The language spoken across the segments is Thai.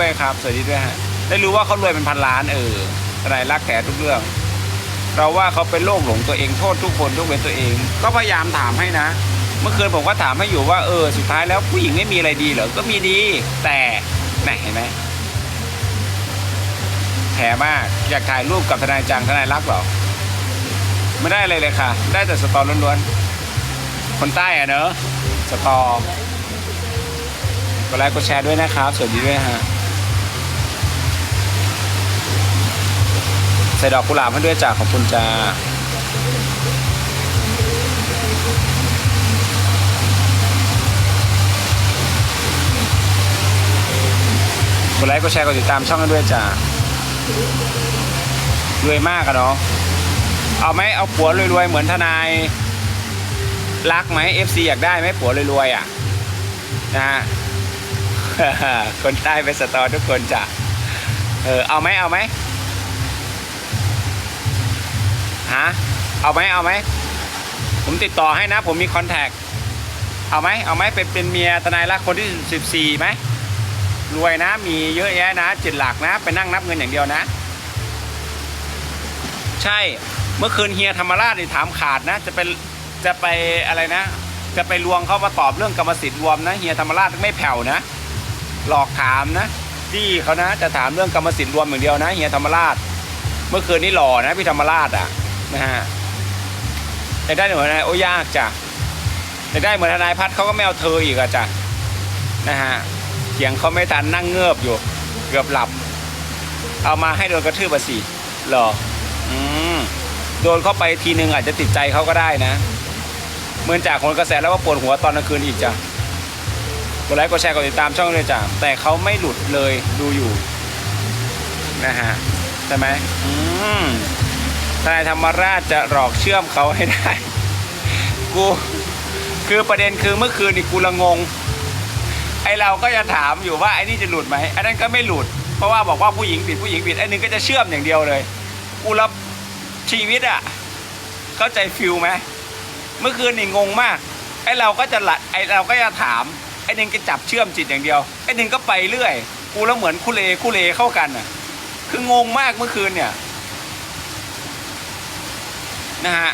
ด้วยครับสวัสดีด้วยฮะได้รู้ว่าเขารวยเป็นพันล้านเออทนายรักแขทุกเรื่อง เราว่าเขาเป็นโรคหลงตัวเองโทษทุกคนทุกเว้นตัวเอง ก็พยายามถามให้นะ เมื่อคืนผมก็ถามให้อยู่ว่าเออสุดท้ายแล้วผู้หญิงไม่มีอะไรดีเหรอก็มีดี แต่แหมเห็นไหมแถมากอยากถ่ายรูปกับทนายจังทนายรักหรอไม่ได้อะไรเลยค่ะ ได้แต่สตอล้วนๆ คนใต้อะเนอะสตอกดไลค์กดแชร์ด้วยนะครับ สวัสดีด้วยฮะ ใส่ดอกกุหลาบให้ด้วยจ้าขอบคุณจ้ากดไลค์กดแชร์กดติดตามช่องกันด้วยจ้ารวยมากอะเนาะเอาไหมเอาผัวรวยๆเหมือนทนายรักไหม FC อยากได้ไหมผัวรวยๆอะนะฮะคนใต้เป็นสตอทุกคนจ้ะเออเอาไหมเอาไหม ฮะเอาไหมเอาไหมผมติดต่อให้นะ ผมมีคอนแทคเอาไหมเอาไหมเป็นเป็นเมียทนายรักคนที่สิบสี่ไหมรวยนะ มีเยอะแยะนะเจ็ดหลักนะ ไปนั่งนับเงินอย่างเดียวนะ ใช่เมื่อคืนเฮียธรรมราชนี่ถามขาดนะ จะเป็นจะไปอะไรนะ จะไปลวงเขามาตอบเรื่องกรรมสิทธิ์รวมนะเฮียธรรมราชไม่แผ่วนะ หลอกถามนะที่เขานะ จะถามเรื่องกรรมสิทธิ์รวมอย่างเดียวนะเฮียธรรมราช เมื่อคืนนี้หล่อนะพี่ธรรมราชอะ นะฮะแต่ได้เหมือนนายโอ้ยากจ้ะแต่ได้เหมือนทนายพัฒน์เขาก็ไม่เอาเธออีกอะจ้ะนะฮะเถียงเขาไม่ทันนั่งเงือบอยู่ เกือบหลับ เอามาให้โดนกระทืบมาสิหรออืมโดนเข้าไปทีนึงอาจจะติดใจเขาก็ได้นะเหมือนจากคนกระแสแล้วว่าปวดหัวตอนกลางคืนอีกจ้ะกดไลค์กดแชร์กดติดตามช่องเลยจ้ะแต่เขาไม่หลุดเลยดูอยู่นะฮะใช่ไหมอืม ทนายธรรมราชจะหลอกเชื่อมเขาให้ได้ กูคือประเด็นคือเมื่อคืนนี่กูละงง ไอเราก็จะถามอยู่ว่าไอ้นี่จะหลุดไหมไอนั้นก็ไม่หลุด เพราะว่าบอกว่าผู้หญิงผิดผู้หญิงผิดไอ้นึงก็จะเชื่อมอย่างเดียวเลย กูรับชีวิตอะเข้าใจฟิลไหมเมื่อคืนนี่งงมาก ไอเราก็จะหละไอเราก็จะถาม ไอ้หนึ่งก็จับเชื่อมจิตอย่างเดียว ไอ้หนึ่งก็ไปเรื่อย กูแล้วเหมือนคุเลคุเลเข้ากันอะ คืองงมากเมื่อคืนเนี่ย นะฮะ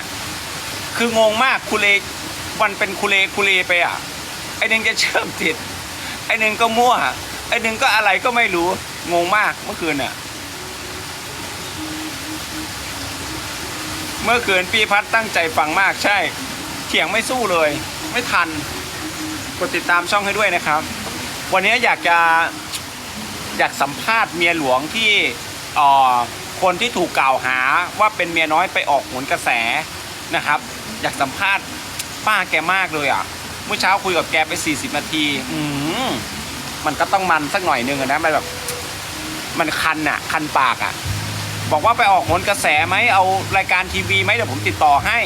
คืองงมากคุเลมันเป็นคุเลคุเลไปอะ ไอ้หนึ่งจะเชื่อมจิตไอ้หนึ่งก็มั่ว ไอ้หนึ่งก็อะไรก็ไม่รู้ งงมากเมื่อคืนน่ะ เมื่อคืนพี่พัดตั้งใจฟังมากใช่ เถียงไม่สู้เลย ไม่ทัน กดติดตามช่องให้ด้วยนะครับ วันนี้อยากจะอยากสัมภาษณ์เมียหลวงที่อ่อ คนที่ถูกกล่าวหาว่าเป็นเมียน้อยไปออกหนกระแสนะครับ อยากสัมภาษณ์ป้าแกมากเลยอะเมื่อเช้าคุยกับแกไป 40 นาที อืมมันก็ต้องมันสักหน่อยนึงนะมันแบบ มันคันอะ คันปากอะ บอกว่าไปออกหนกระแสไหมเอารายการทีวีไหมเดี๋ยวผมติดต่อให้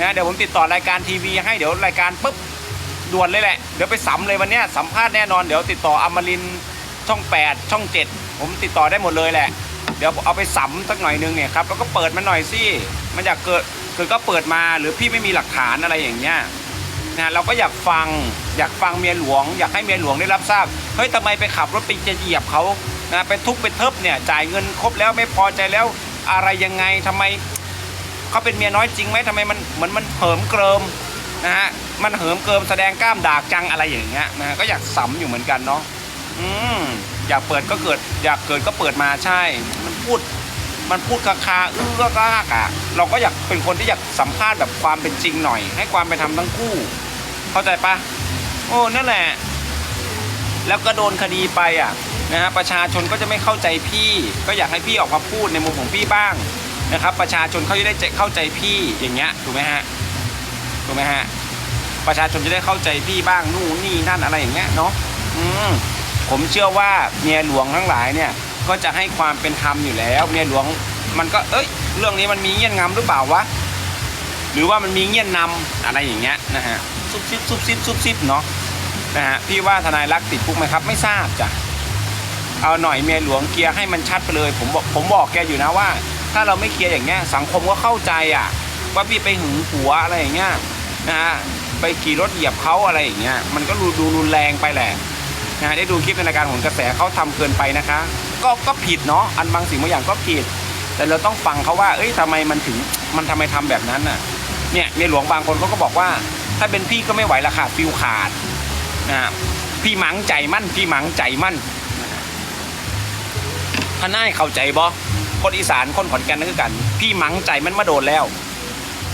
นะเดี๋ยวผมติดต่อรายการทีวีให้เดี๋ยวรายการปุ๊บด่วนเลยแหละ เดี๋ยวไปสัมเลยวันนี้สัมภาษณ์แน่นอนเดี๋ยวติดต่ออมรินช่อง 8 ช่อง 7 ผมติดต่อได้หมดเลยแหละ เดี๋ยวเอาไปสัมสักหน่อยนึงเนี่ยครับแล้วก็เปิดมันหน่อยสิมันอยากเกิดเกิดก็เปิดมาหรือพี่ไม่มีหลักฐานอะไรอย่างเงี้ยนะเราก็อยากฟังอยากฟังเมียหลวง อยากให้เมียหลวงได้รับทราบเฮ้ยทำไมไปขับรถไปจะเหยียบเขานะไปทุบไปเทิบเนี่ยจ่ายเงินครบแล้วไม่พอใจแล้วอะไรยังไงทำไมเขาเป็นเมียน้อยจริงไหมทำไมมันเหมือนมันเหิมเกริมนะฮะมันเหิมเกริมแสดงกล้ามดากจังอะไรอย่างเงี้ยนะฮะก็อยากสัมอยู่เหมือนกันเนาะอืม อยากเปิดก็เกิด อยากเกิดก็เปิดมาใช่ มันพูด มันพูดคาคาๆอื้อก็กากอะ เราก็อยากเป็นคนที่อยากสัมภาษณ์แบบความเป็นจริงหน่อย ให้ความเป็นธรรมทั้งคู่ เข้าใจปะโอ้นั่นแหละ แล้วก็โดนคดีไปอะนะฮะประชาชนก็จะไม่เข้าใจพี่ ก็อยากให้พี่ออกมาพูดในมุมของพี่บ้างนะครับ ประชาชนเขาจะได้เข้าใจพี่อย่างเงี้ยถูกไหมฮะถูกไหมฮะประชาชนจะได้เข้าใจพี่บ้างนู่นนี่นั่นอะไรอย่างเงี้ยเนาะอืม ผมเชื่อว่าเมียหลวงทั้งหลายเนี่ยก็จะให้ความเป็นธรรมอยู่แล้ว เมียหลวงมันก็เอ้ย เรื่องนี้มันมีเงื่อนงำหรือเปล่าวะหรือว่ามันมีเงื่อนนำอะไรอย่างเงี้ยนะฮะซุบซิบซุบซิบซุบซิบเนาะนะฮะพี่ว่าทนายรักติดคุกไหมครับ ไม่ทราบจ้ะเอาหน่อยเมียหลวงเคลียร์ให้มันชัดไปเลย ผมบอกผมบอกแกอยู่นะว่า ถ้าเราไม่เคลียร์อย่างเงี้ยสังคมก็เข้าใจอะ ว่าพี่ไปหึงผัวอะไรอย่างเงี้ยนะฮะไปขี่รถเหยียบเขาอะไรอย่างเงี้ยมันก็ดูดูรุนแรงไปแหละ นะได้ดูคลิปในรายการของกระแสเขาทำเกินไปนะคะ ก็ก็ผิดเนาะอันบางสิ่งบางอย่างก็ผิด แต่เราต้องฟังเขาว่า เอ้ยทำไมมันถึงมันทำไมทำแบบนั้นน่ะเนี่ยในหลวงบางคนเขาก็บอกว่า ถ้าเป็นพี่ก็ไม่ไหวละค่ะฟิลขาดนะพี่หมังใจมั่นพี่หมังใจมั่นท่านนายเข้าใจบ่คนอีสานคนขอนแก่นนั่นคือกัน พี่หมังใจมันมาโดนแล้ว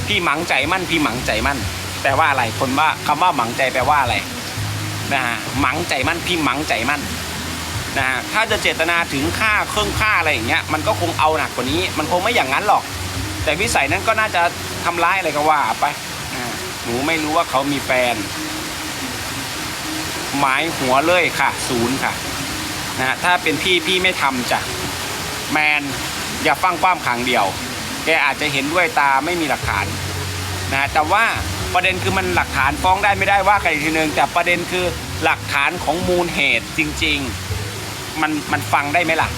พี่หมังใจมั่นพี่หมังใจมั่นแปลว่าอะไรคนว่าคำว่าหมังใจแปลว่าอะไร นะฮะมังใจมั่นพี่มังใจมั่นนะฮะถ้าจะเจตนาถึงฆ่าเครื่องฆ่าอะไรอย่างเงี้ยมันก็คงเอาหนักกว่านี้ มันคงไม่อย่างนั้นหรอก แต่วิสัยนั้นก็น่าจะทำร้ายอะไรก็ว่าไปหนูไม่รู้ว่าเขามีแฟน หมายหัวเลยค่ะ ศูนย์ค่ะนะฮะถ้าเป็นพี่พี่ไม่ทำจ้ะแมนอย่าฟังความขังเดียว แกอาจจะเห็นด้วยตาไม่มีหลักฐานนะแต่ว่า ประเด็นคือมันหลักฐานฟ้องได้ไม่ได้ว่ากันอีกทีนึงแต่ประเด็นคือหลักฐานของมูลเหตุจริง ๆ มันมันฟังได้ไหมล่ะ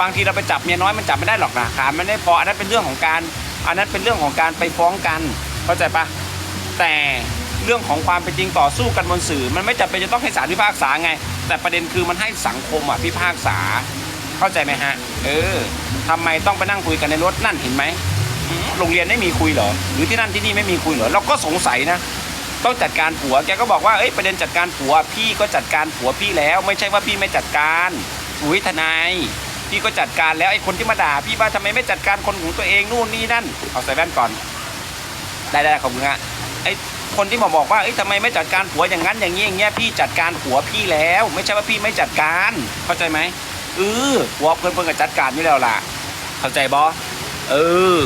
บางทีเราไปจับเมียน้อยมันจับไม่ได้หรอกนะหลักฐานมันไม่พออันนั้นเป็นเรื่องของการ อันนั้นเป็นเรื่องของการไปฟ้องกันเข้าใจปะแต่เรื่องของความเป็นจริงต่อสู้กันบนสื่อ มันไม่จำเป็นจะต้องให้ศาลพิพากษาไง แต่ประเด็นคือมันให้สังคมอะพิพากษา เข้าใจไหมฮะ เออทำไมต้องไปนั่งคุยกันในรถนั่นเห็นไหม โรงเรียนไม่มีคุยเหรอหรือที่นั่นที่นี่ไม่มีคุยเหรอเราก็สงสัยนะ ต้องจัดการผัวแกก็บอกว่าเอ้ยประเด็นจัดการผัว พี่ก็จัดการผัวพี่แล้ว ไม่ใช่ว่าพี่ไม่จัดการอุ้ยทนายพี่ก็จัดการแล้วไอ้คนที่มาด่าพี่ว่าทำไมไม่จัดการคนของตัวเองนู่นนี่นั่นเอาใส่แว่นก่อน ได้ได้ขอบคุณฮะไอ้คนที่มาบอกว่าเอ้ยทำไมไม่จัดการผัวอย่างนั้นอย่างนี้อย่างเงี้ยพี่จัดการผัวพี่แล้ว ไม่ใช่ว่าพี่ไม่จัดการเข้าใจไหมเออผัวเพื่อนเพื่อนก็จัดการอยู่แล้วล่ะ เข้าใจบอเออ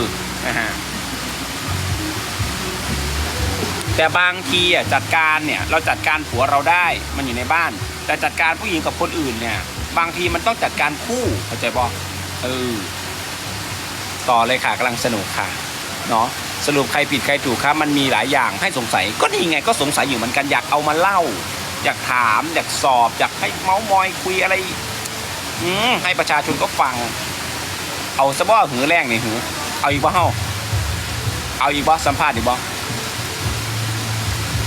แต่บางทีอะจัดการเนี่ยเราจัดการผัวเราได้มันอยู่ในบ้าน แต่จัดการผู้หญิงกับคนอื่นเนี่ย บางทีมันต้องจัดการคู่เข้าใจบอเออต่อเลยค่ะกำลังสนุกค่ะเนาะสรุปใครผิดใครถูกครับมันมีหลายอย่างให้สงสัย ก็นี่ไงก็สงสัยอยู่เหมือนกันอยากเอามาเล่า อยากถามอยากสอบอยากให้เมาส์มอยคุยอะไรอืมให้ประชาชนก็ฟัง เอาซะบ่หือแรงนี่หือ เอาอีกบ่เฮาเอาอีกบ่สัมภาษณ์อีกบ่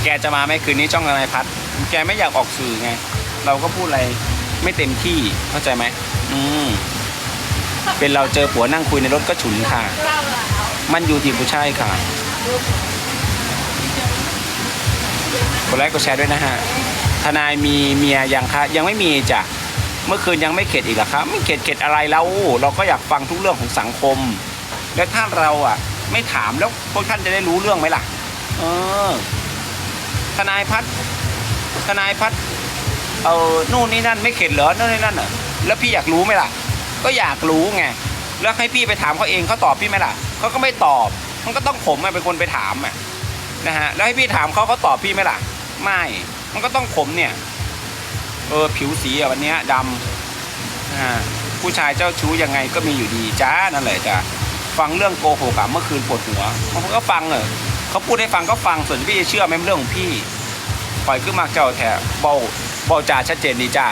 แกจะมาไหมคืนนี้จ้องนายพัด แกไม่อยากออกสื่อไง เราก็พูดอะไรไม่เต็มที่เข้าใจไหมอืมเป็นเราเจอผัวนั่งคุยในรถก็ฉุนค่ะ มันอยู่ที่ผู้ชายค่ะกดไลค์กดแชร์ด้วยนะฮะ ทนายมีเมียยังคะยังไม่มีจ้ะ เมื่อคืนยังไม่เข็ดอีกเหรอครับ ไม่เข็ดเข็ดอะไรแล้ว เราก็อยากฟังทุกเรื่องของสังคม แล้วถ้าเราอะ ไม่ถามแล้วพวกท่านจะได้รู้เรื่องไหมล่ะ เออ ทนายพัฒน์ทนายพัฒน์เออนู่นนี่นั่นไม่เข็ดเหรอนู่นนี่นั่นเหรอแล้วพี่อยากรู้ไหมล่ะ ก็อยากรู้ไงแล้วให้พี่ไปถามเขาเองเขาตอบพี่ไหมล่ะเขาก็ไม่ตอบ มันก็ต้องผมอะเป็นคนไปถามอะนะฮะแล้วให้พี่ถามเขาเขาตอบพี่ไหมล่ะ ไม่ มันก็ต้องผมเนี่ย เออผิวสีอะวันเนี้ยดำอ่าผู้ชายเจ้าชู้ยังไงก็มีอยู่ดีจ้านั่นแหละจ้า ฟังเรื่องโกหกอะเมื่อคืนปวดหัวผมก็ฟังเออเขาพูดให้ฟังก็ฟังส่วนพี่จะเชื่อไหมเรื่องของพี่ปล่อยขึ้นมาเจ้าแถบเบาเบาจ่าชัดเจนดีจ้า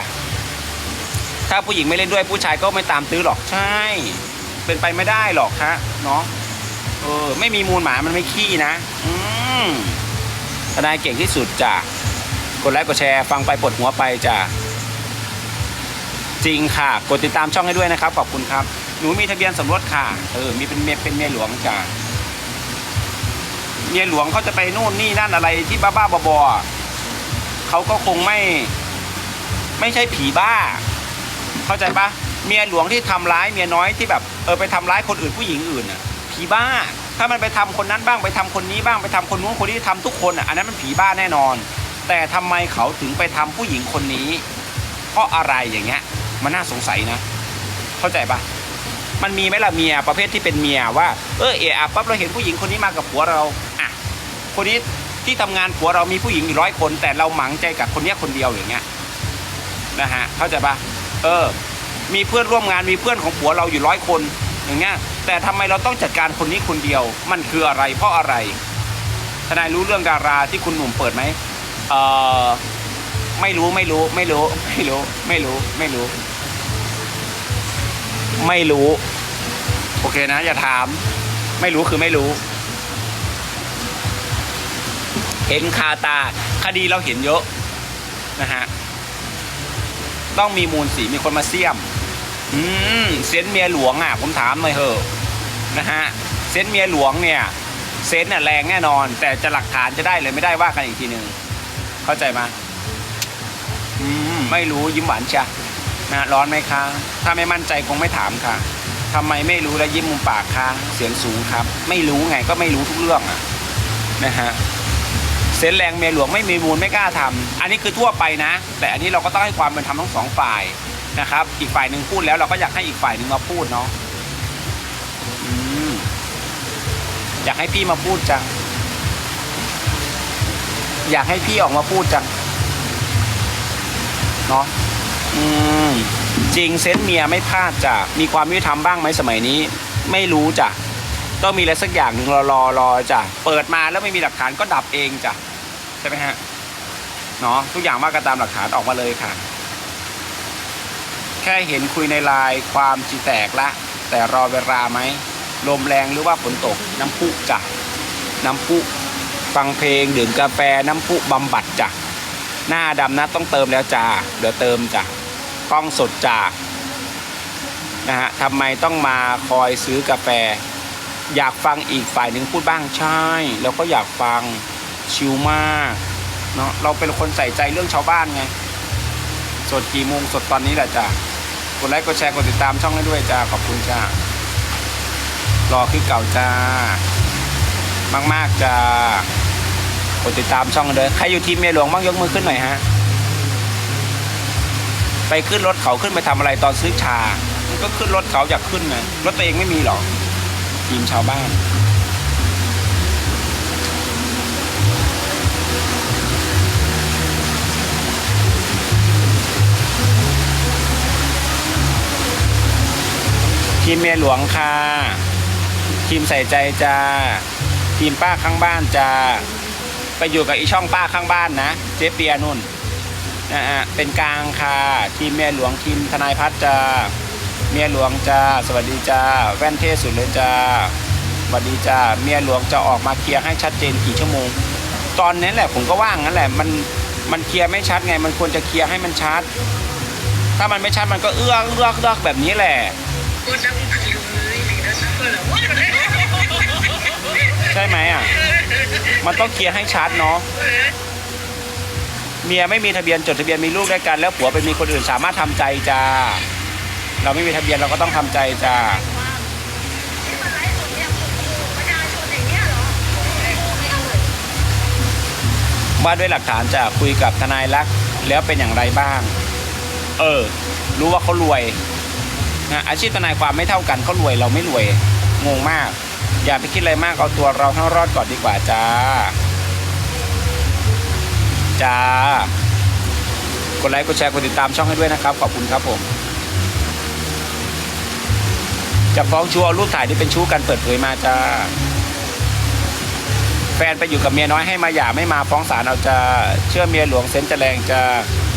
ถ้าผู้หญิงไม่เล่นด้วยผู้ชายก็ไม่ตามตื้อหรอกใช่ เป็นไปไม่ได้หรอกฮะเนาะเออไม่มีมูลหมามันไม่ขี้นะ อืมทนายเก่งที่สุดจ้ะกดไลค์กดแชร์ฟังไปปวดหัวไปจ้ะจริงค่ะ กดติดตามช่องให้ด้วยนะครับ ขอบคุณครับ หนูมีทะเบียนสมรสค่ะ เออ มีเป็นเมียเป็นเมียหลวงจ้ะเมียหลวงเขาจะไปนู่นนี่นั่นอะไรที่บ้าๆบอๆอ่เขาก็คงไม่ ไม่ใช่ผีบ้า เข้าใจปะเมียหลวงที่ทำร้ายเมียน้อยที่แบบเออไปทำร้ายคนอื่นผู้หญิงอื่นอะ ผีบ้า ถ้ามันไปทำคนนั้นบ้างไปทำคนนี้บ้างไปทำคนนู้นคนนี้ทำทุกคนอะอันนั้นมันผีบ้าแน่นอน แต่ทำไมเขาถึงไปทำผู้หญิงคนนี้ เพราะอะไรอย่างเงี้ย มันน่าสงสัยนะ เข้าใจปะ มันมีไหมล่ะเมียประเภทที่เป็นเมียว่าเออเอะอะปั๊บเราเห็นผู้หญิงคนนี้มากับผัวเราอะคนนี้ที่ทำงานผัวเรามีผู้หญิงอยู่ร้อยคน แต่เราหมังใจกับคนนี้คนเดียวอย่างเงี้ยนะฮะเข้าใจปะเออ มีเพื่อนร่วมงานมีเพื่อนของผัวเราอยู่ร้อยคนอย่างเงี้ยแต่ทำไมเราต้องจัดการคนนี้คนเดียว มันคืออะไรเพราะอะไรทนายรู้เรื่องดาราที่คุณหนุ่มเปิดไหมเออไม่รู้ไม่รู้ไม่รู้ไม่รู้ไม่รู้ไม่รู้ ไม่รู้ โอเคนะ อย่าถาม ไม่รู้คือไม่รู้ เห็นคาตา คดีเราเห็นเยอะนะฮะ ต้องมีมูลสีมีคนมาเสี่ยม อืมเซนเมียหลวงอะ ผมถามหน่อยเถอะนะฮะเซนเมียหลวงเนี่ย เซนต์น่ะแรงแน่นอน แต่จะหลักฐานจะได้เลยไม่ได้ว่ากันอีกทีหนึ่งเข้าใจไหมอืมไม่รู้ยิ้มหวานชะ นะร้อนไหมคะถ้าไม่มั่นใจคงไม่ถามค่ะทำไมไม่รู้และยิ้มมุมปากคะเสียงสูงครับ ไม่รู้ไงก็ไม่รู้ทุกเรื่องอะนะฮะเซนแรงเมียหลวงไม่มีมูลไม่กล้าทำอันนี้คือทั่วไปนะ แต่อันนี้เราก็ต้องให้ความเป็นธรรมทั้งสองฝ่ายนะครับ อีกฝ่ายหนึ่งพูดแล้วเราก็อยากให้อีกฝ่ายหนึ่งมาพูดเนาะอยากให้พี่มาพูดจัง อยากให้พี่ออกมาพูดจัง เนาะ อืมจริงเซนเมียไม่พลาดจ้ะมีความยุติธรรมบ้างไหมสมัยนี้ ไม่รู้จ้ะต้องมีอะไรสักอย่างหนึ่งรอรอรอจ้ะเปิดมาแล้วไม่มีหลักฐานก็ดับเองจ้ะใช่ไหมฮะเนาะทุกอย่างว่ากันตามหลักฐานออกมาเลยค่ะ แค่เห็นคุยในไลน์ความจีแตกละ แต่รอเวลาไหมลมแรงหรือว่าฝนตกน้ำพุจ้ะน้ำพุฟังเพลงดื่มกาแฟน้ำพุบำบัดจ้ะหน้าดำนะต้องเติมแล้วจ้าเดี๋ยวเติมจ้ะ กล้องสดจ้านะฮะทำไมต้องมาคอยซื้อกาแฟ อยากฟังอีกฝ่ายหนึ่งพูดบ้างใช่แล้วก็อยากฟังชิลมากเนาะเราเป็นคนใส่ใจเรื่องชาวบ้านไง สดกี่โมงสดตอนนี้แหละจ้ากดไลค์กดแชร์กดติดตามช่องให้ด้วยจ้าขอบคุณจ้ารอคือเก่าจ้ามาก ๆจ้ากดติดตามช่องเลยใครอยู่ทีมเมียหลวงบ้างยกมือขึ้นหน่อยฮะ ไปขึ้นรถเขาขึ้นไปทำอะไรตอนซื้อชา มันก็ขึ้นรถเขาอยากขึ้นไงรถตัวเองไม่มีหรอกทีมชาวบ้านทีมเมียหลวงค่ะ ทีมใส่ใจจ้า ทีมป้าข้างบ้านจ้า ไปอยู่กับอีช่องป้าข้างบ้านนะ เจ๊เปียนุ่น นะฮะเป็นกลางค่ะทีมเมียหลวงทีมทนายพัฒน์จ้าเมียหลวงจ้าสวัสดีจ้าแว่นเท่สุดเลยจ้าสวัสดีจ้าเมียหลวงจะออกมาเคลียร์ให้ชัดเจนกี่ชั่วโมง ตอนนี้แหละผมก็ว่างนั่นแหละมันมันเคลียร์ไม่ชัดไง มันควรจะเคลียร์ให้มันชัด ถ้ามันไม่ชัดมันก็เอื้อกเอื้อกเอื้อกแบบนี้แหละใช่ไหมอะ มันต้องเคลียร์ให้ชัดเนาะ เมียไม่มีทะเบียนจดทะเบียนมีลูกด้วยกัน แล้วผัวไปมีคนอื่นสามารถทำใจจ้า เราไม่มีทะเบียนเราก็ต้องทำใจจ้าว่าด้วยหลักฐานจะคุยกับทนายรักษณ์แล้วเป็นอย่างไรบ้าง เออ รู้ว่าเขารวยนะอาชีพทนายความไม่เท่ากันเขารวยเราไม่รวย งงมาก อย่าไปคิดอะไรมากเอาตัวเราให้รอดก่อนดีกว่าจ้า จ้ากดไลค์กดแชร์กดติดตามช่องให้ด้วยนะครับ ขอบคุณครับผม จะฟ้องชูเอารูปถ่ายที่เป็นชู้กันเปิดเผยมาจ้าแฟนไปอยู่กับเมียน้อยให้มาหย่าไม่มาฟ้องศาลเอาจะเชื่อเมียหลวงเซนจะแรงจะ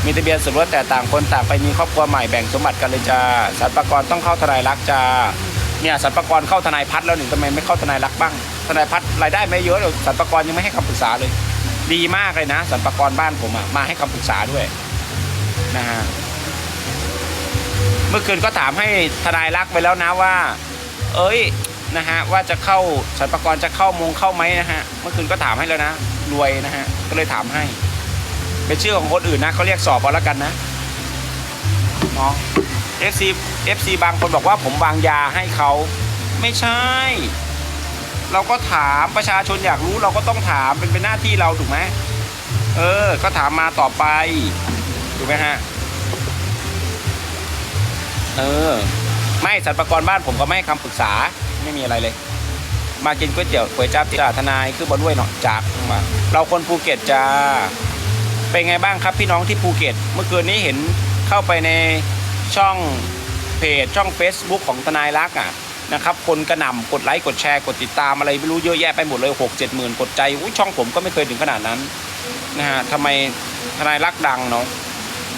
มีทะเบียนสมรสแต่ต่างคนต่างไปมีครอบครัวใหม่แบ่งสมบัติกันเลยจ้าสรรพากรต้องเข้าทนายรักจ้าเนี่ยสรรพากรเข้าทนายพัฒน์แล้วหนึ่งทำไมไม่เข้าทนายรักบ้างทนายพัฒน์รายได้ไม่เยอะเลยสรรพากรยังไม่ให้คำปรึกษาเลย ดีมากเลยนะสรรพากรบ้านผมอะมาให้คำปรึกษาด้วยนะฮะเมื่อคืนก็ถามให้ทนายรักไปแล้วนะว่า เอ้ยนะฮะว่าจะเข้าสรรพากรจะเข้ามงเข้าไหมนะฮะเมื่อคืนก็ถามให้แล้วนะรวยนะฮะก็เลยถามให้เป็นชื่อของคนอื่นนะเขาเรียกสอบเอาแล้วกันนะเนาะ FC FC บางคนบอกว่าผมวางยาให้เขาไม่ใช่ เราก็ถามประชาชนอยากรู้เราก็ต้องถามเป็นเป็นหน้าที่เราถูกไหมเออ ก็ถามมาต่อไปถูกไหมฮะเออไม่สรรพากรบ้านผมก็ไม่ให้คำปรึกษาไม่มีอะไรเลย มากินก๋วยเตี๋ยวก๋วยจั๊บที่ตลาทนายคือบอด้วยเนาะจากมาเราคนภูเก็ตจ้าเป็นไงบ้างครับพี่น้องที่ภูเก็ต เมื่อคืนนี้เห็นเข้าไปในช่องเพจช่อง Facebook ของทนายรักอะ นะครับคนกระหน่ำกดไลค์กดแชร์กดติดตามอะไรไม่รู้เยอะแยะไปหมดเลยหกเจ็ดหมื่นกดใจอุ้ยช่องผมก็ไม่เคยถึงขนาดนั้นนะฮะทำไมทนายรักดังเนาะ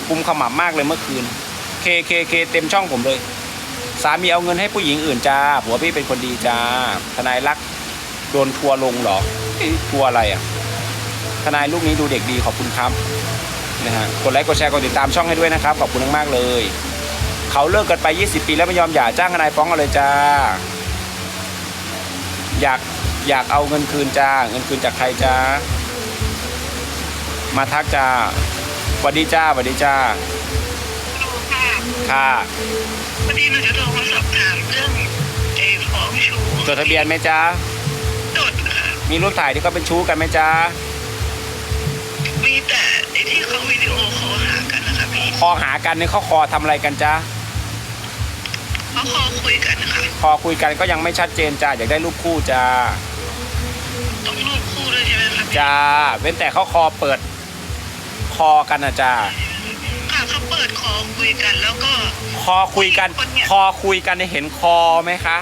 กุมขมับมากเลยเมื่อคืนเคเคเคเต็มช่องผมเลย สามีเอาเงินให้ผู้หญิงอื่นจ้าผัวพี่เป็นคนดีจ้าทนายรักโดนทัวลงเหรอทัวอะไรอะทนายลูกนี้ดูเด็กดีขอบคุณครับนะฮะกดไลค์กดแชร์กดติดตามช่องให้ด้วยนะครับขอบคุณมากๆเลย เขาเลิกกันไป 20 ปีแล้วไม่ยอมหย่าจ้างทนายฟ้องกันเลยจ้า อยากอยากเอาเงินคืนจ้า เงินคืนจากใครจ้า มาทักจ้าสวัสดีจ้าสวัสดีจ้าดูค่ะค่ะวันนี้หนูจะโทรมาสอบถามเรื่องไอ้ฟ้องชู้จดทะเบียนไหมจ้า จดค่ะมีรูปถ่ายที่เขาเป็นชู้กันไหมจ้า มีแต่ไอ้ที่เขาวิดีโอคอลหากันนะคะพี่คอหากันเนี่ยเขาคอทำอะไรกันจ้า เขาคอคุยกันนะคะคอคุยกันก็ยังไม่ชัดเจนจ้าอยากได้รูปคู่จ้าต้องรูปคู่ด้วยใช่ไหมคะพี่จ้าเว้นแต่เขาคอเปิด คอกันนะจ้าค่ะเขาเปิดคอคุยกันแล้วก็ คอคุยกันคอคุยกันเนี่ยเห็นคอไหมคะ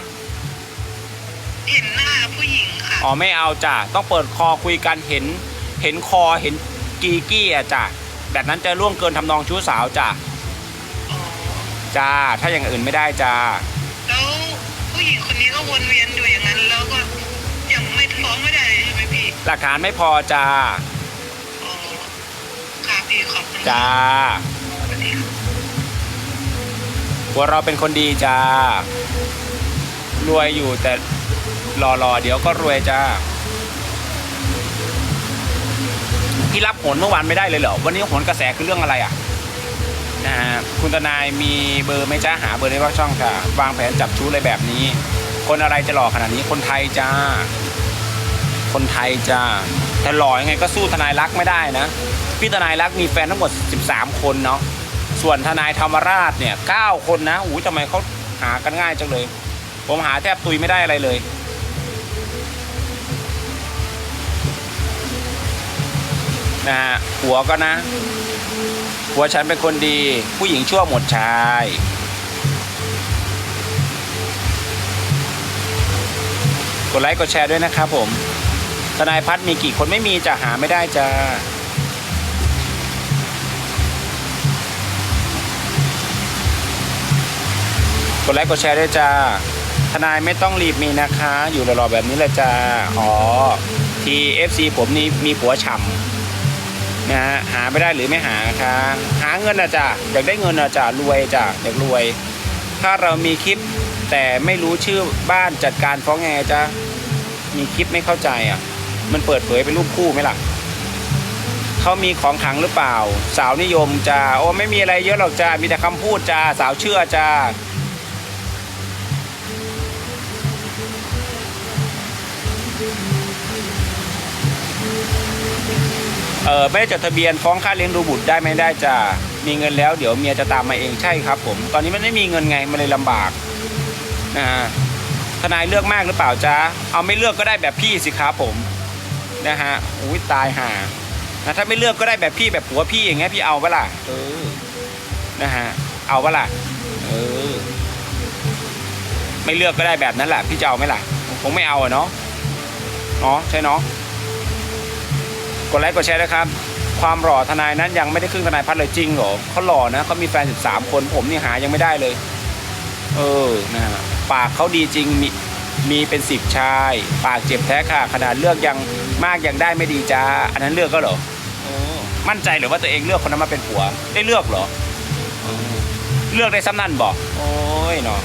เห็นหน้าผู้หญิงค่ะ อ๋อไม่เอาจ้ะต้องเปิดคอคุยกันเห็น เห็นคอเห็นกีกี้อะจ้ะแบบนั้นจะล่วงเกินทำนองชู้สาวจ้ะอ๋อ จ้า ถ้าอย่างอื่นไม่ได้จ้า แล้วผู้หญิงคนนี้ก็วนเวียนอยู่อย่างนั้นแล้วก็ยังไม่ฟ้องไม่ได้เลยใช่ไหมพี่หลักฐานไม่พอจ้า อ๋อค่ะพี่ขอบคุณจ้า สวัสดีค่ะพวกเราเป็นคนดีจ้ารวยอยู่แต่รอรอๆเดี๋ยวก็รวยจ้าที่รับผลเมื่อวานไม่ได้เลยเหรอวันนี้ผลกระแสคือเรื่องอะไรอะ นะฮะคุณทนายมีเบอร์ไหมจ้าหาเบอร์ในว่าช่องค่ะ วางแผนจับชู้อะไรแบบนี้ คนอะไรจะหล่อขนาดนี้คนไทยจ้า คนไทยจ้าแต่หล่อยังไงก็สู้ทนายรักไม่ได้นะ พี่ทนายรักมีแฟนทั้งหมด 13 คนเนาะส่วนทนายธรรมราชเนี่ย 9 คนนะอู้ยทำไมเขาหากันง่ายจังเลย ผมหาแทบตุยไม่ได้อะไรเลย นะฮะหัวก็นะ หัวฉันเป็นคนดี ผู้หญิงชั่วหมดชายกดไลค์กดแชร์ด้วยนะครับผมทนายพัฒนมีกี่คนไม่มีจะหาไม่ได้จะกดไลค์กดแชร์ด้วยจ้าทนายไม่ต้องรีบมีนะคะ อยู่รอๆแบบนี้แหละจ้าอ๋อ ทีเอฟซีผมนี่มีผัวฉ่ำ นะฮะหาไม่ได้หรือไม่หาคะหาเงินนะจ้ะอยากได้เงินนะจ้ะรวยจ้ะอยากรวย ถ้าเรามีคลิปแต่ไม่รู้ชื่อบ้านจัดการฟ้องไงจ้ะมีคลิปไม่เข้าใจอะ มันเปิดเผยเป็นรูปคู่ไหมล่ะเขามีของขังหรือเปล่า สาวนิยมจ้าโอ้ไม่มีอะไรเยอะหรอกจ้ามีแต่คำพูดจ้าสาวเชื่อจ้า เออไม่ได้จดทะเบียนฟ้องค่าเลี้ยงดูบุตรได้ไม่ได้จ้ามีเงินแล้วเดี๋ยวเมียจะตามมาเองใช่ครับ ผม ตอนนี้มันไม่มีเงินไงมันเลยลำบากนะฮะทนายเลือกมากหรือเปล่าจ้าเอาไม่เลือกก็ได้แบบพี่สิครับผมนะฮะอุ้ยตายห่านะถ้าไม่เลือกก็ได้แบบพี่แบบผัวพี่อย่างเงี้ยพี่เอาปะล่ะเออนะฮะเอาปะล่ะเออไม่เลือกก็ได้แบบนั้นแหละพี่จะเอาไหมล่ะคงไม่เอาอะเนาะเนาะใช่เนาะ กดไลค์กดแชร์นะครับ ความหล่อทนายนั้นยังไม่ได้ครึ่งทนายพัดเลยจริงเหรอเขาหล่อนะเขามีแฟน 13 คนผมนี่หายังไม่ได้เลย เออนะฮะปากเขาดีจริงมีมีเป็นสิบชาย ปากเจ็บแท้ค่ะ ขนาดเลือกยังมากยังได้ไม่ดีจ้าอันนั้นเลือกก็เหรอเออมั่นใจหรือว่าตัวเองเลือกคนนั้นมาเป็นผัว ได้เลือกเหรอเออเลือกได้ซ้ำนั่นบอกโอ้ยเนาะ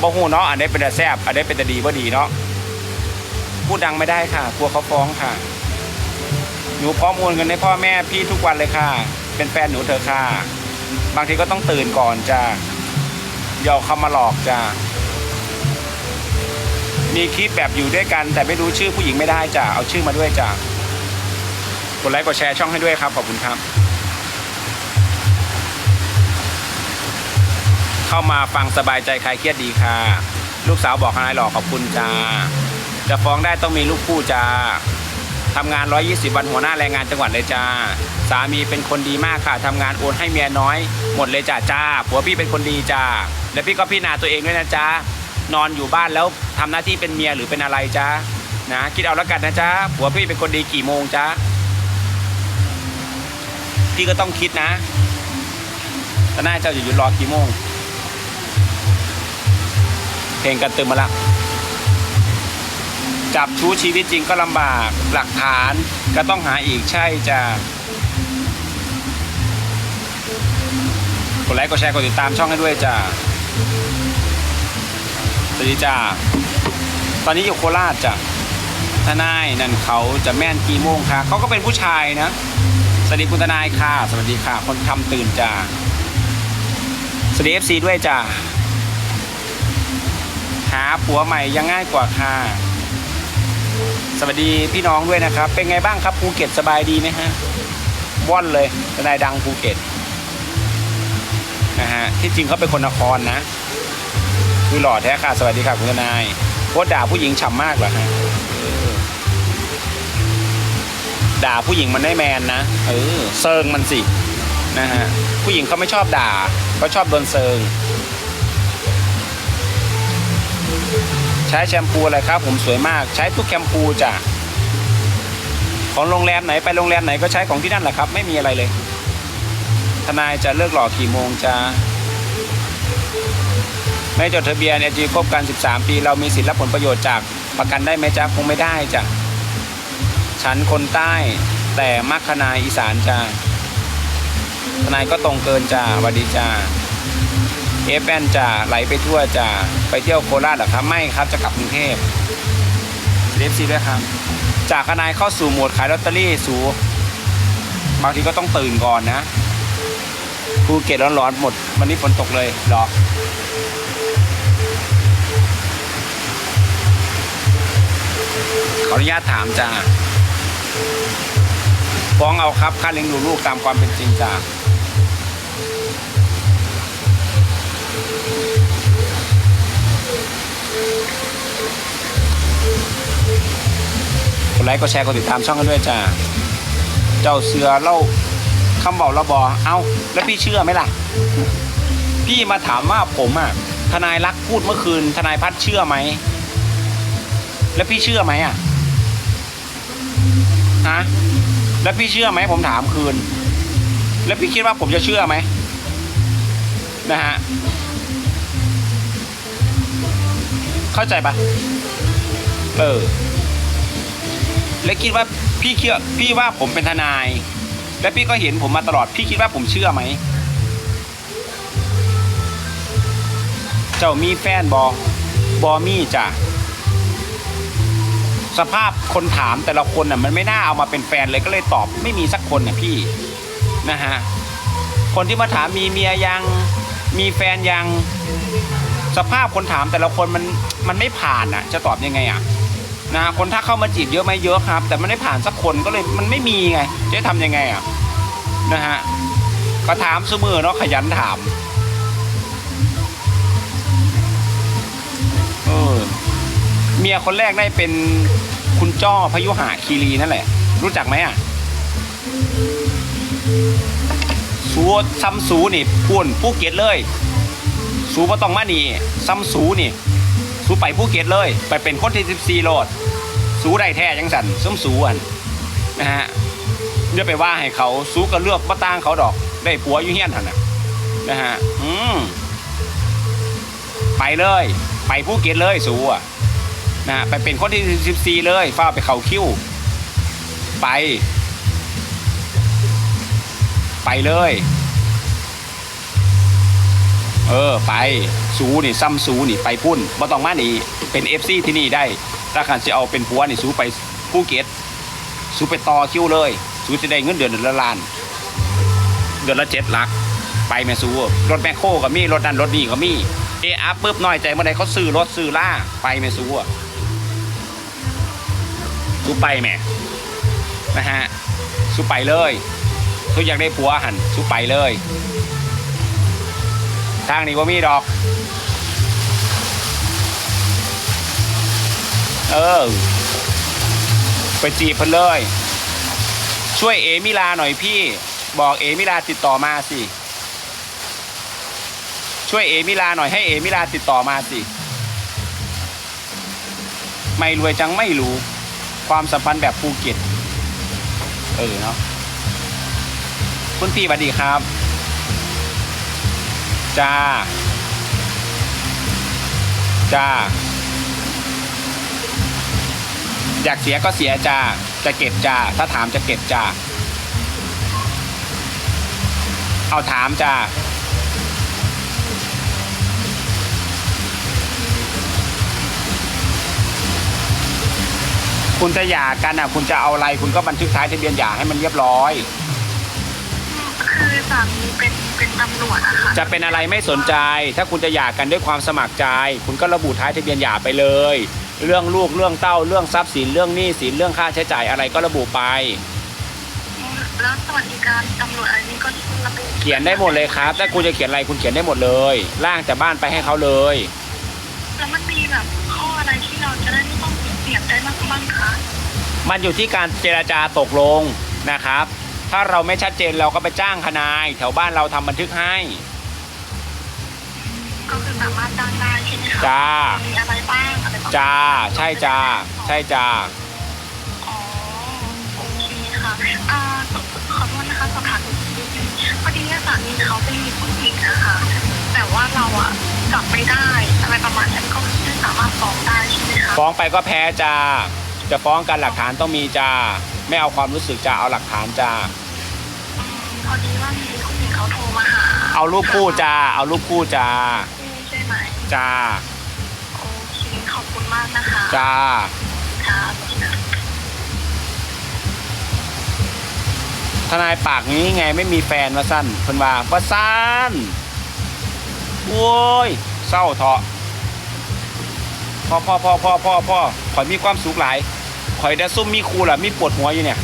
บ่หูเนาะอันนี้เป็นแต่แซบอันนี้เป็นแต่ดีว่าดีเนาะพูดดังไม่ได้ค่ะกลัวเขาฟ้องค่ะ หนูพร้อมโอนเงินให้พ่อแม่พี่ทุกวันเลยค่ะ เป็นแฟนหนูเถอะค่ะ บางทีก็ต้องตื่นก่อนจ้าอย่าเอาเขามาหลอกจ้ามีคลิปแบบอยู่ด้วยกัน แต่ไม่รู้ชื่อผู้หญิงไม่ได้จ้าเอาชื่อมาด้วยจ้ากดไลค์กดแชร์ช่องให้ด้วยครับขอบคุณครับ เข้ามาฟังสบายใจคลายเครียดดีค่ะ ลูกสาวบอกนายหลอกขอบคุณจ้าจะฟ้องได้ต้องมีลูกคู่จ้า ทำงาน 120 วันหัวหน้าแรงงานจังหวัดเลยจ้า สามีเป็นคนดีมากค่ะทำงานโอนให้เมียน้อย หมดเลยจ้าจ้าผัวพี่เป็นคนดีจ้า และพี่ก็พี่นาตัวเองด้วยนะจ้านอนอยู่บ้านแล้วทำหน้าที่เป็นเมียหรือเป็นอะไรจ้านะคิดเอาแล้วกันนะจ้าผัวพี่เป็นคนดีกี่โมงจ้าพี่ก็ต้องคิดนะแต่หน้าเจ้าจะหยุดรอกี่โมง เพลงกันตึมมาละ จับชู้ชีวิตจริงก็ลำบากหลักฐานก็ต้องหาอีกใช่จะกดไลค์กดแชร์กดติดตามช่องให้ด้วยจ้าสวัสดีจ้าตอนนี้อยู่โคราชจ้ะทนายนั่นเขาจะแม่นกี่โมงคะเขาก็เป็นผู้ชายนะสวัสดีคุณทนายค่ะ สวัสดีค่ะ คนทำตื่นจ้าสวัสดีเอฟซีด้วยจ้าหาผัวใหม่ยังง่ายกว่าค่ะ สวัสดีพี่น้องด้วยนะครับ เป็นไงบ้างครับภูเก็ตสบายดีไหมฮะว่อนเลยทนายดังภูเก็ตนะฮะที่จริงเขาเป็นคนนครนะคือหล่อแท้ค่ะ สวัสดีค่ะคุณทนายโคตรด่าผู้หญิงฉ่ำมากเหรอฮะด่าผู้หญิงมันได้แมนนะเออเซิงมันสินะฮะผู้หญิงเขาไม่ชอบด่าเขาชอบโดนเซิง ใช้แชมพูอะไรครับ ผมสวยมากใช้ทุกแชมพูจ้ะของโรงแรมไหนไปโรงแรมไหนก็ใช้ของที่นั่นแหละครับ ไม่มีอะไรเลย ทนายจะเลิกหล่อกี่โมงจ้าไม่จดทะเบียนเอจีคบกัน 13 ปี เรามีสิทธิ์รับผลประโยชน์จากประกันได้ไหมจ้าคงไม่ได้จ้ะฉันคนใต้แต่มักคณายอีสานจ้าทนายก็ตรงเกินจ้าสวัสดีจ้า เอฟแอนจะไหลไปทั่วจะไปเที่ยวโคราชเหรอครับไม่ครับจะกลับกรุงเทพเอฟซีด้วยครับ จากทนายเข้าสู่โหมดขายลอตเตอรี่สู่บางทีก็ต้องตื่นก่อนนะภูเก็ตร้อนๆหมด วันนี้ฝนตกเลยหรอขออนุญาตถามจ้าฟ้องเอาครับค่าเลี้ยงดูลูกตามความเป็นจริงจ้า ดไลค์กดแชร์กดติดตามช่องกันด้วยจ้าเจ้าเสือเล่าคำบอกระบอเอาแล้วพี่เชื่อไหมล่ะ พี่มาถามว่าผมอะทนายรักพูดเมื่อคืน ทนายพัดเชื่อไหม แล้วพี่เชื่อไหมอะฮะแล้วพี่เชื่อไหมผมถามคืน แล้วพี่คิดว่าผมจะเชื่อไหมนะฮะเข้าใจปะเออ และคิดว่าพี่เชื่อพี่ว่าผมเป็นทนาย และพี่ก็เห็นผมมาตลอด พี่คิดว่าผมเชื่อไหม เจ้ามีแฟนบอบอมี่จ้ะสภาพคนถามแต่ละคนน่ะมันไม่น่าเอามาเป็นแฟนเลยก็เลยตอบไม่มีสักคนน่ะพี่นะฮะคนที่มาถามมีเมียยังมีแฟนยัง สภาพคนถามแต่ละคนมันมันไม่ผ่านอะ จะตอบยังไงอะ นะคนถ้าเข้ามาจีบเยอะไหมเยอะครับ แต่มันไม่ผ่านสักคนก็เลยมันไม่มีไงจะทำยังไงอะนะฮะก็ถามเสมอเนาะขยันถามเออเมียคนแรกได้เป็นคุณจ้อพยุหาคีรีนั่นแหละ รู้จักไหมอะสูซัมสูนี่พูนผู้เก็ตเลย สูบ่ต้องมานี่ซัมสูนี่สูไปภูเก็ตเลย ไปเป็นคนที่14โลด สูได้แท้ยังสันส้มสูอันนะฮะเดี๋ยไปว่าให้เขาสูก็เลือกมาตั้งเขาดอก ได้ผัวอยู่เฮี้ยนหันนะนะฮะอืมไปเลย ไปภูเก็ตเลยสูอะนะฮะไปเป็นคนที่14เลยฟ้าไปเขาคิ้วไป ไปเลย เออ ไป สูนี่ซ้ำสูนี่ ไปพุ่นบ่ต้องมานี่เป็นเอฟซีที่นี่ได้ ถ้าขันจะเอาเป็นผัวนี่สู้ไปภูเก็ตสู้ไปต่อคิวเลยสู้จะได้เงินเดือนเดือนละล้าน เดือนละเจ็ดหลัก ไปแม่สู้รถแมคโครก็มีรถนั่นรถนี่ก็มีเออัพปุ๊บน้อยใจเมื่อใดเขาซื้อรถซื้อล่าไปแม่สูอะสูไปแม่นะฮะสู้ไปเลยสูอยากได้ผัวหันสู้ไปเลยทางนี้ว่ามีดอก เออ ไปจีบเพิ่นเลย ช่วยเอมิลาหน่อยพี่ บอกเอมิลาติดต่อมาสิ ช่วยเอมิลาหน่อยให้เอมิลาติดต่อมาสิ ไม่รวยจังไม่รู้ ความสัมพันธ์แบบภูเก็ต เออเนาะ คุณพี่สวัสดีครับ จ้า จ้า อยากเสียก็เสียจ้าจะเก็บจ้าถ้าถามจะเก็บจ้าเอาถามจ้าคุณจะหย่ากันอะ คุณจะเอาอะไร คุณก็บันทึกท้ายทะเบียนหย่าให้มันเรียบร้อย คือสามีเป็นเป็นตำรวจอะค่ะจะเป็นอะไรไม่สนใจ ถ้าคุณจะหย่ากันด้วยความสมัครใจ คุณก็ระบุท้ายทะเบียนหย่าไปเลย เรื่องลูกเรื่องเต้าเรื่องทรัพย์สินเรื่องหนี้สินเรื่องค่าใช้จ่ายอะไรก็ระบุไป แล้วสวัสดิการตำรวจอะไรนี้ก็ระบุเขียนได้หมดเลยครับ ถ้าคุณจะเขียนอะไรคุณเขียนได้หมดเลยร่างจากบ้านไปให้เขาเลย แล้วมันมีแบบข้ออะไรที่เราจะได้ไม่ต้องเปลี่ยนได้บ้างบ้างคะมันอยู่ที่การเจราจาตกลงนะครับ ถ้าเราไม่ชัดเจนเราก็ไปจ้างทนาย แถวบ้านเราทำบันทึกให้ ก็คือสามารถจ้างได้ใช่ไหมคะจ้า มีอะไรบ้างอะไรบ้างจ้า ใช่จ้า ใช่จ้า อ๋อโอเคค่ะอ่าขอโทษนะคะสอบถามนิดนึงพอดีว่าสามีเขาเป็นผู้หญิงนะคะแต่ว่าเราอะจับไม่ได้อะไรประมาณนั้นก็ไม่สามารถฟ้องได้ใช่ไหมคะฟ้องไปก็แพ้จ้า จะฟ้องกันหลักฐานต้องมีจ้า ไม่เอาความรู้สึกจ้า เอาหลักฐานจ้า อืมพอดีว่ามีผู้หญิงเขาโทรมาหา เอารูปคู่จ้า เอารูปคู่จ้าคู่ใช่ไหม จ้าโอเคขอบคุณมากนะคะจ้าค่ะทนายปากนี้ไงไม่มีแฟนว่าสั้นเพิ่นว่าว่าสั้นโอ้ยเศร้าเถาะพ่อพ่อพ่อพ่อพ่อพ่อข่อยมีความสุขหลายข่อยได้ซุ่มมีครูล่ะมีปวดหัวอยู่เนี่ย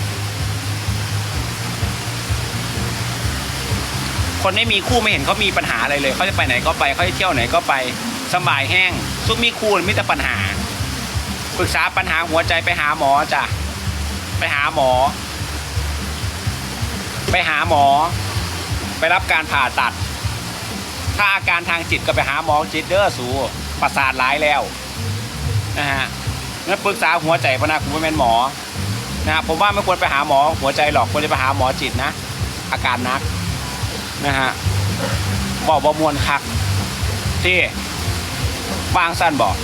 คนไม่มีคู่ไม่เห็นเขามีปัญหาอะไรเลยเขาจะไปไหนก็ไปเขาจะเที่ยวไหนก็ไป สบายแห้งซุ่มมีครูมีแต่ปัญหาปรึกษาปัญหาหัวใจไปหาหมอจ้ะไปหาหมอ ไปหาหมอ ไปรับการผ่าตัด ถ้าอาการทางจิตก็ไปหาหมอจิตเด้อสูประสาทร้ายแล้วนะฮะงั้นปรึกษาหัวใจพนะคุณเป็นหมอนะครับผมว่าไม่ควรไปหาหมอหัวใจหรอกควรจะไปหาหมอจิตนะ อาการนักนะฮะบอกว่ามวลคักที่ วางสั้นบอก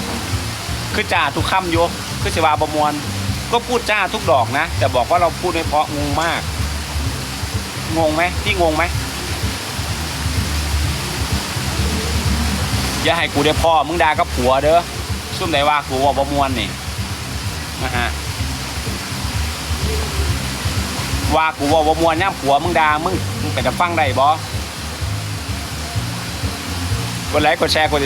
คือจ่าทุกคำโยคือสิวาบมวล ก็พูดจ้าทุกดอกนะ แต่บอกว่าเราพูดไม่เพราะงงมาก งงไหมพี่งงไหมอย่าให้กูได้พ่อมึงด่ากับผัวเด้อซุ่มไหนว่ากูว่าบ่มวนนี่นะฮะว่ากูว่าบ่มวนย่ำผัวมึงด่ามึงมึงเป็นจะฟังได้บ่กดไลค์กดแชร์กด